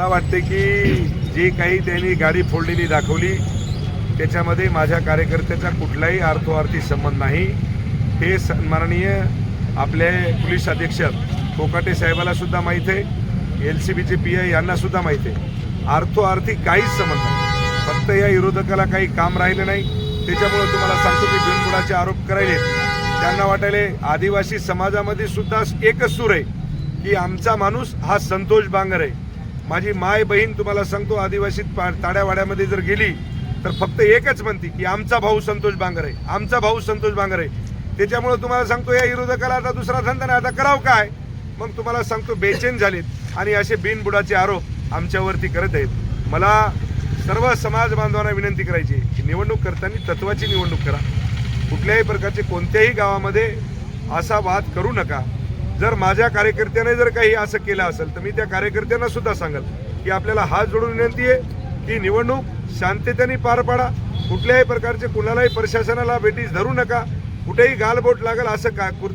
मला वाटते की जी काही त्यांनी गाडी फोडलेली दाखवली त्याच्यामध्ये माझ्या कार्यकर्त्याचा कुठलाही अर्थोआर्थी संबंध नाही. हे सन्माननीय आपले पोलीस अधीक्षक कोकाटे साहेबाला सुद्धा माहीत आहे. एल सी बीचे पी आय यांना सुद्धा माहीत आहे. अर्थोआर्थी काहीच संबंध नाही. फक्त या विरोधकाला काही काम राहिलं नाही. त्याच्यामुळे तुम्हाला सांगतो की बिनबुडाचे आरोप करायले. त्यांना वाटायले आदिवासी समाजामध्ये सुद्धा एकच सूर आहे की आमचा माणूस हा संतोष बांगर आहे. माझी माय बहीण तुम्हाला सांगतो आदिवासी पा- ताड्यावाड्यामध्ये जर गेली तर फक्त एकच म्हणते की आमचा भाऊ संतोष बांगर आहे. आमचा भाऊ संतोष बांगर आहे. त्याच्यामुळे तुम्हाला सांगतो या विरोधकाला आता दुसरा धंदा नाही. आता करावं काय? मग तुम्हाला सांगतो बेचैन झालेत. आणि असे बिनबुडाचे आरोप आमच्यावरती करत आहेत. मला सर्व समाज बांधवांना विनंती करायची की निवडणूक करताना तत्वाची निवडणूक करा. कुठल्याही प्रकारचे कोणत्याही गावामध्ये असा वाद करू नका. जर माझ्या कार्यकर्त्याने जर काही असं केलं असेल तर मी त्या कार्यकर्त्यांना सुद्धा सांगेल की आपल्याला हात जोडून विनंती आहे की निवडणूक शांततेने पार पाडा. कुठल्याही प्रकारचे कुणालाही प्रशासनाला भेटीस धरू नका. कुठेही गालबोट लागेल असं का कृत्य